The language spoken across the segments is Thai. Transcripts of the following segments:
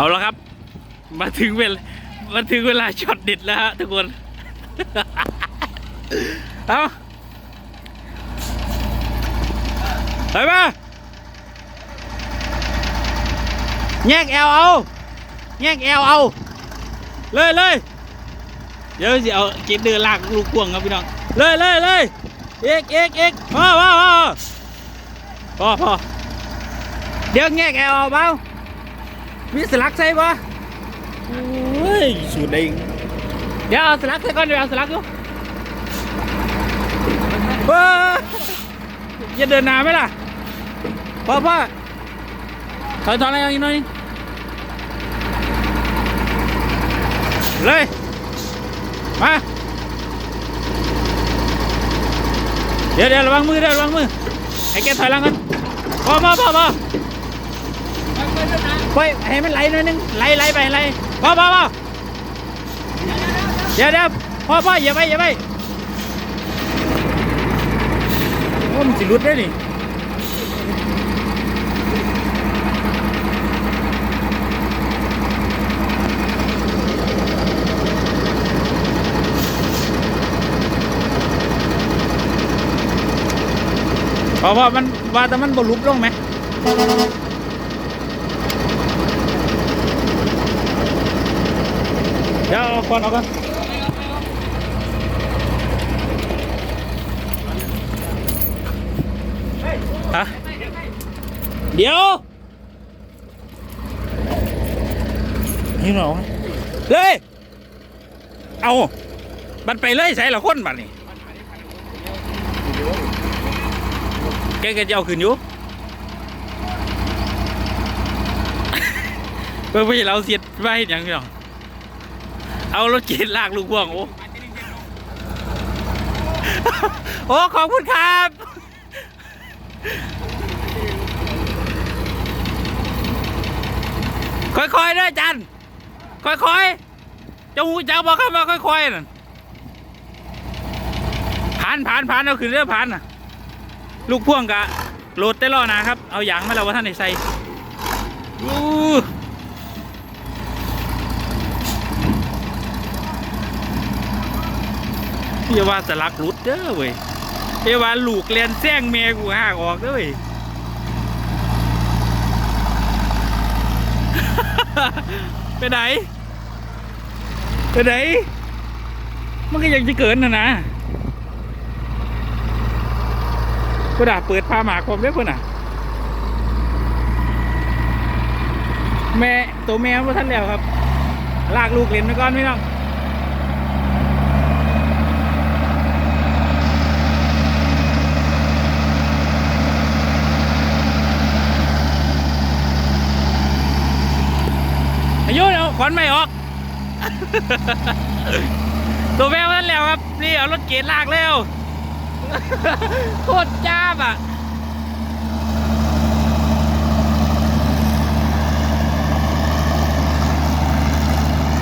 เอาแล้วครับ มาถึงเวลามาถึงเวลาช็อตเด็ดแล้วฮะทุกคน เอาไปมาแยกแอลเอาแยกแอลเอา เลยเลยเดี๋ยวสิเอากินเดือลากลูกกวงครับพี่น้อง เลยเลยเลยเอกเอกเอกพอพอพอพอพอเดี๋ยวแยกแอลเอาเปล่า มีสลักใส่ปะโอ้ยสูดเองเดี๋ยวเอาสลักใส่ก่อนเดี๋ยวเอาสลักอยู่เบ้ออย่าเดินหนาไหมล่ะพ่อพ่อถอยถอยอะไรอีกหน่อยเลยมาเดี๋ยวเดี๋ยวระวังมือเดี๋ยวระวังมือให้แกถอยหลังกันพอพอพอพอ ไปให้มันไหลหน่อยนึงไหลไหลไปไหลพอพอพอเดี๋ยวเดี๋ยวพ่อพ่ออย่าไปอย่าไปโอ้มันสิหลุดได้นี่พอพอมันว่าแต่มันบหลุลงไหม เดี๋ยวเอาก่อนเอาก่อนฮะเดี๋ยวนี่หรอเลย เอาบันไปเลยใส่ละคนบัดนี่แกแกจะเอาคืนอยู่เพื่อพี่เราเสียดไว้เห็นยังพี่น้อง เอารถเกณฑ์ลากลูกพ่วงโอ้โอ้ขอบคุณครับ ค่อยๆด้วยจันค่อยๆเจะหูจักบอกครับว่าค่อยๆนั่นผ่านผ่านผ่านเอาขึ้นเรื่อผ่านน่ะ ลูกพ่วงกะโหลดได้ล้อนะครับ เอาอย่างมาแล้วว่าท่านในใส่ อู้อย่าว่าสลักหลุดเด้อเว้ยอย่ว่าลูกเรียนแซงเมียกูห่างออกเด้อเว้ยไปไหนไปไหนมันก็ยังจะเกินนะนะเพื่อนอะเปิดพาหมากผมด้วยเพื่อนอะ แม่ตัวแม่ว่าท่านแล้วครับ ลากลูกเล่นไปก่อนพี่น้องอายุเอาขอนไม่ออก ตัวแมว่าท่านแล้วครับ นี่เอารถเกณฑ์ลากแล้วโคตรจ้าบอะ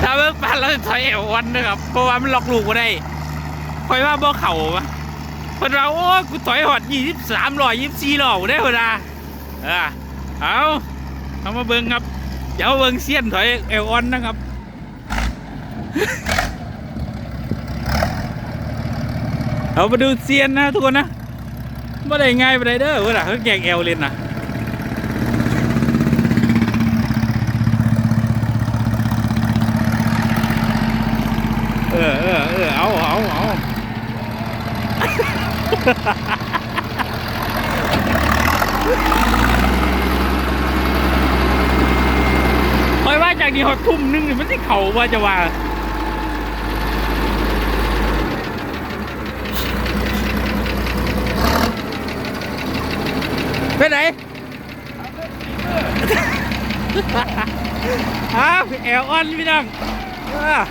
ถ้าเบิกปันเราจะถอยเอววันนะครับ เพราะว่ามันล็อกลูกมาได้คอยว่าบ่เข่าปะเพิ่นว่าโอ้กูถอยหอดยี่สิบสามหล่อยี่สิบสี่หล่อได้เพิ่นว่าเออเอาเอามาเบิ่งครับเดี๋ยวเบิ่งเสี้ยนถอยเอวออนนะครับ เอามาดูเซียนนะทุกคนนะไม่ได้ง่ายไปได้เด้อเวลาเขาแกงเอวเลนนะเออเออเออเอาเอาเอาคอยว่าจากนี้หอดทุ่มหนึงมันที่เขาว่าจะว่า ไปไหนฮะแอลออนพี่น้องเออ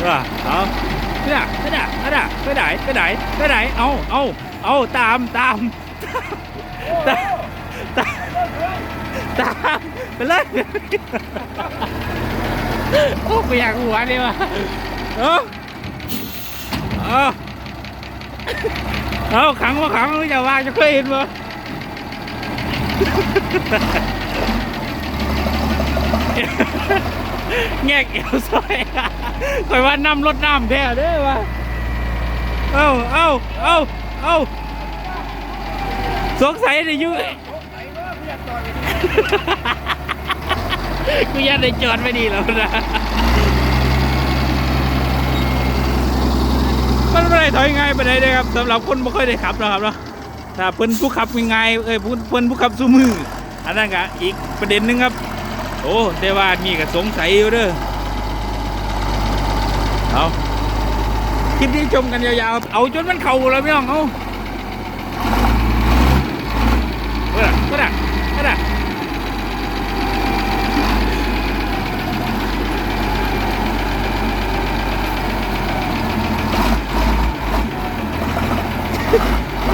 เออเอาไปไหนไปไหนไปไหนไปไหนไปไหนไปไหนเอาเอาเอาตามตามตามตามตามไปเลยโอ้ไปอยากหัวนี่วะเออเออ เอาขังว่าขังไม่จะว่าจะเคยเห็นบ่แงกเอวซอยคอยว่าน้ำรถน้ำแท้เด้อว่าเอ้าเอ้าเอ้าเอ้าสงสัยจะอยู่กูยันได้จอดไม่ดีแล้วนะ มันไม่ได้ถอยง่ายไปไหนเลยครับสำหรับคนไม่ค่อยได้ขับนะครับเนาะถ้าเพิ่นผู้ขับง่ายเอ้ยเพิ่นเพิ่นผู้ขับสู้มืออันนั้นก็อีกประเด็นหนึงครับ โอ้แต่ว่านี่ก็สงสัยอยู่เด้อเอาคลิปนี้ชมกันยาวๆ เอาจนมันเข่าแล้วพี่น้องเอาเมื่อเมื่อเมื่อ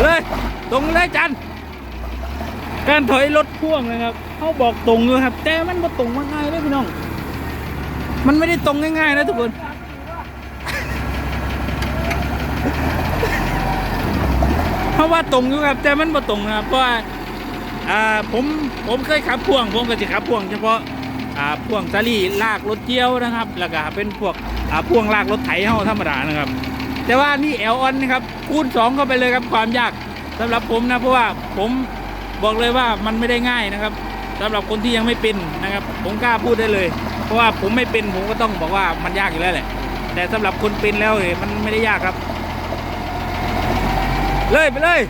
เลยตรงเลยจัน การถอยรถพ่วงนะครับเขาบอกตรงอยู่ครับ แต่มันบ่ตรงง่ายๆเลยพี่น้อง มันไม่ได้ตรงง่ายๆนะทุกคนเพราะว่าตรงอยู่ครับ แต่มันบ่ตรงนะครับเพราะว่าอ่าผมผมเคยขับพ่วง ผมก็จะขับพ่วงเฉพาะอ่าพ่วงซาลี่ลากรถเจียวนะครับ แล้วก็เป็นพวกอ่าพ่วงลากรถไถเฮาธรรมดานะครับ แต่ว่านี่แอลออนนะครับคูณสองเข้าไปเลยครับความยากสำหรับผมนะเพราะว่าผม บอกเลยว่ามันไม่ได้ง่ายนะครับสำหรับคนที่ยังไม่เป็นนะครับ ผมกล้าพูดได้เลย เพราะว่าผมไม่เป็นผมก็ต้องบอกว่ามันยากอยู่แล้วแหละ แต่สำหรับคนเป็นแล้วเนี่ยมันไม่ได้ยากครับ เลยไปเลย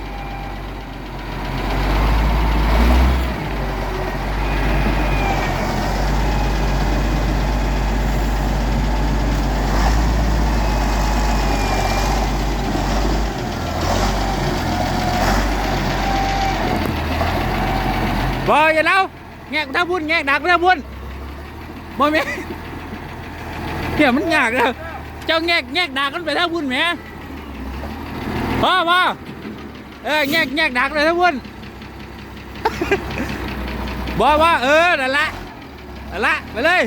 บอยอย่าเล่าแงกท่าพุ่นแงกดักท่าพุ่นบอยแม่เนี่ยมันยากแล้วเจ้าแงกแงกดักกันไปท่าพุ่นแม่พ่อพ่อเออแงกแงกดักเลยท่าพุ่นบอกว่าเออนั่นละนั่นละไปเลย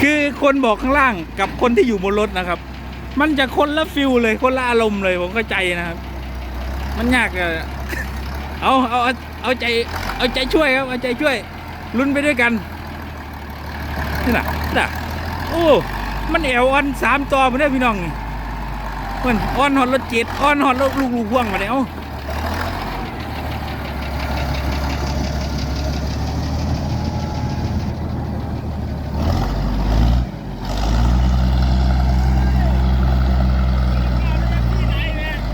คือคนบอกข้างล่างกับคนที่อยู่บนรถนะครับ มันจะคนละฟิลเลยคนละอารมณ์เลยผมเข้าใจนะครับ มันยากอะ เอาเอาเอาเอาใจเอาใจช่วยครับเอาใจช่วย ลุ้นไปด้วยกันนี่น่ะนี่น่ะโอ้มันแอวออนสามต่อมาได้อพี่น้องนี่มันออนหอดรถเจ็ดออนหอดรถลูกลูกพ่วงมาเนี่ยเอา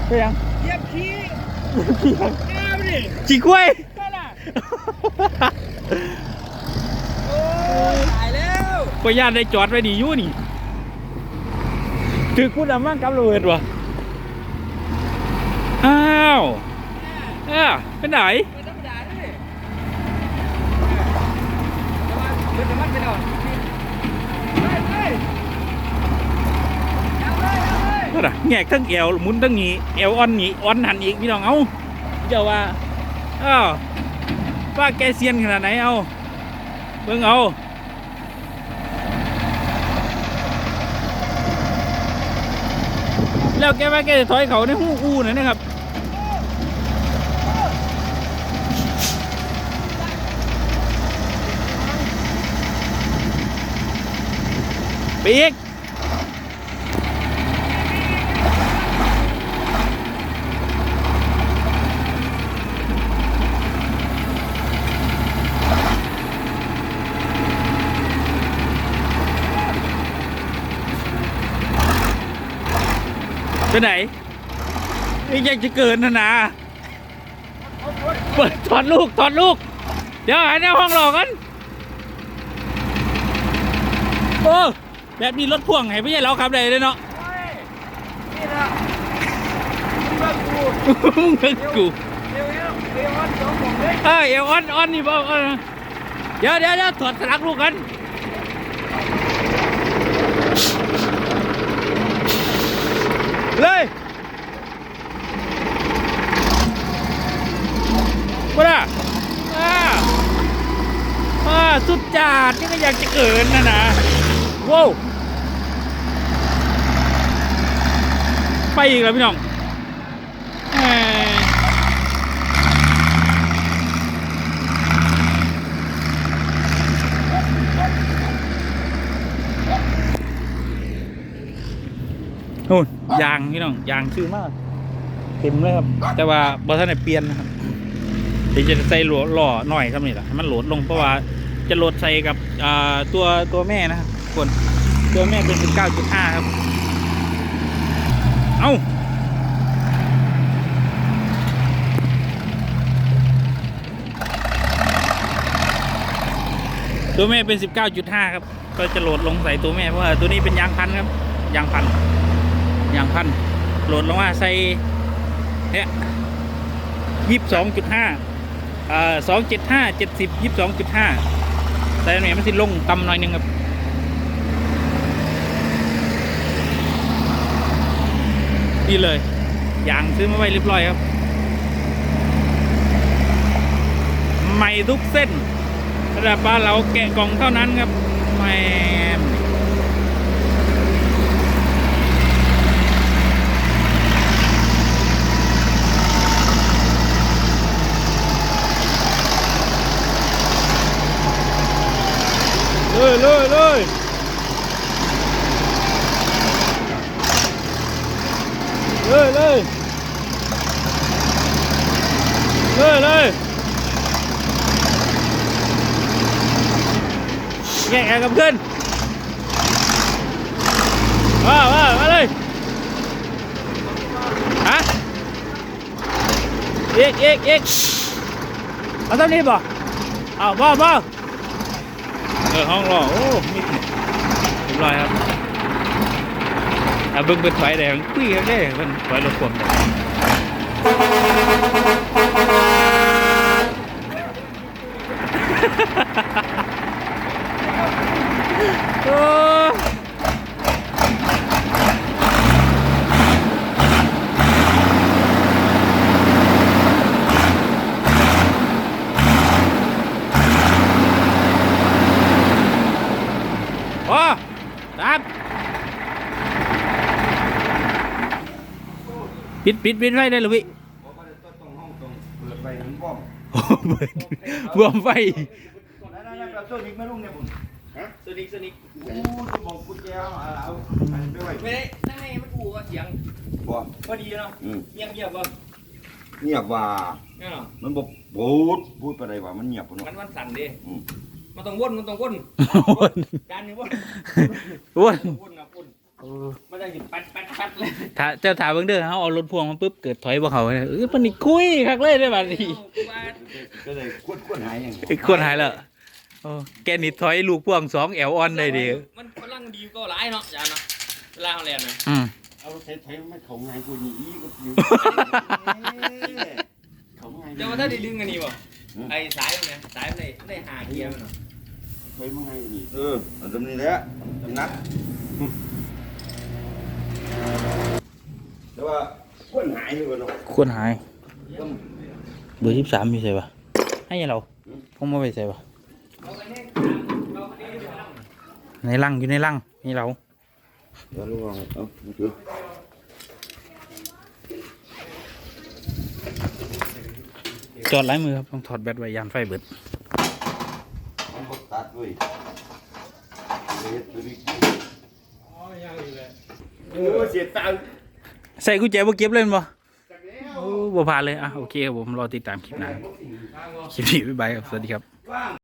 ไปยังเหยียบขี้ขี้ยังข้าวดิจีกล้วยนั่นน่ะโอ้ยตายแล้วก็ญาติได้จอดไว้ดีอยู่นี่ถือคุณอามั่งกับระเบิดวะอ้าวอ้าวไปไหนไม่ธรรมดาด้วยเดี๋ยวมันไปหน่อยเฮ้ยเฮ้ยเอาเลยเอาเลยก็น่ะแงกทั้งแอวหมุนทั้งงี้แอวอ่อนงี้อ่อนหันอีกพี่น้องเอาเจ้าว่า อ้าวว่าแกเซียนขนาดไหนเอาเบิ่งเอาแล้วแกว่าแกจะถอยเขาในหูอู้นั่นนะครับไปอีก ไปไหนนี่ยังจะเกินนะนะเปิดถอดลูกถอดลูก เดี๋ยวหาในห้องรอกันโอ้แบบนี้รถพ่วงไงไม่ใช่เราขับได้เลยเนาะนี่นะเพื่อนกูมึงเป็นกูเร็วเร็วเร็ววันสองผมเลยเอ้ยเอวออนออนนี่บ่เออเดี๋ยวเดี๋ยวเดี๋ยวถอดสลักลูกกัน เลยมาละอ่าอ่าสุดจาดนี่ก็อยากจะเกินนะนะว้าวไปอีกแล้วพี่น้องแหม นู่นยางพี่น้องยางชื่อมากเต็มเลยครับ แต่ว่าบอท่านได้เปลี่ยนนะครับเดี๋ยวจะใส่หลหล่อหน่อยครับนี่แหละให้มันโหลดลงเพราะว่าจะโหลดใส่กับตัวตัวแม่นะครับคนตัวแม่เป็น19.5ครับ เอ้าตัวแม่เป็น 19.5 ครับ ก็จะโหลดลงใส่ตัวแม่เพราะว่าตัวนี้เป็นยางพันครับ ยางพัน ยางพันโหลดลงมาใส่เนี่ยยี่สิบสองจุดห้าอ่าสองเจ็ดห้าเจ็ดสิบยี่สิบสองจุดห้าแต่เนี่ยมันสิลงต่ำหน่อยนึงครับนี่เลยยางซื้อมาไว้เรียบร้อยครับ ใหม่ทุกเส้นระดับบ้านเราแกะกล่องเท่านั้นครับแหม่ เลยเลยเลยเลยเลยเลยเลยแยกแอร์กับ เออห้องรอโอ้มีเรียบร้อยครับเอาเบิ้งเป็นไฟแดงคุยกันได้มันไฟรถควมโอ้โอ้ตาม ปิดปิดปิดไฟได้หรือวิบอกว่าต้องตรงห้องตรงเปิดไปมันบ้อมโอ้เบิดบวมไฟนั่นนั่นแบบโซนิกไม่รุ่งเนี่ยผมฮะสนิกสนิกโอ้สมองกุญแจเอาเอาไปไว้ไม่ได้นั่งในมันอูว่าเสียงบ่พอดีเนาะอืมเงียบเงียบๆว่าเงียบว่าเนี่ยเนาะมันบ่พูดพูดไปได้ว่ามันเงียบพุ่นมันเนาะมันสั่นดิอืมมันต้องวนมันต้องวนวนการนี้วนวนวน นะวนมันจะหยุดปัดปัดปัดเลยถ้าเจ้าถามเบิ่งเด้อเขาเอารถพ่วงมาปุ๊บเกิดถอยบ่เขาเนี่ยเออปานนี่คุยคักเลยได้บัดนี้ว่าก็เลยควรควรหายอย่างไอ้คนหายแล้วโอ้แกนี่ถอยลูกพ่วงสองแอลออนได้ดิมันกำลังดีก็หลายเนาะจานเนาะเวลาเขาเรียนนะอืมเอาใช้ใช้ไม่เขาไงกูนี่อีกอยู่เขาไงเดี๋ยวว่าถ้าได้ดึงอันนี้บ่ไอ้สายมันเนี่ยสายมันได้ได้หาเกียร์มันเนาะใช้มาไงนี่เอออันตรงนี้แหละนัก แต่ว่าควรหายเลยเนาะคนหายต้องเบอร์สิบสามมีใส่ปะให้เราผมมาไปใส่ปะเราไปแน่เราไปแน่ในลังอยู่ในลังนี่เราเดี๋ยวระวังเอาถือจอดหลายมือครับ ต้องถอดแบตไว้ยานไฟเบิดมันบดตัดเว้ยเฮ็ดตัวนี้ เออเสียตังค์ใส่กุญแจบ่เก็บเล่นบ่โอ้บ่ผ่านเลยอะโอเคครับผมรอติดตามคลิปหน้าคลิปนี้บ๊ายบายครับสวัสดีครับ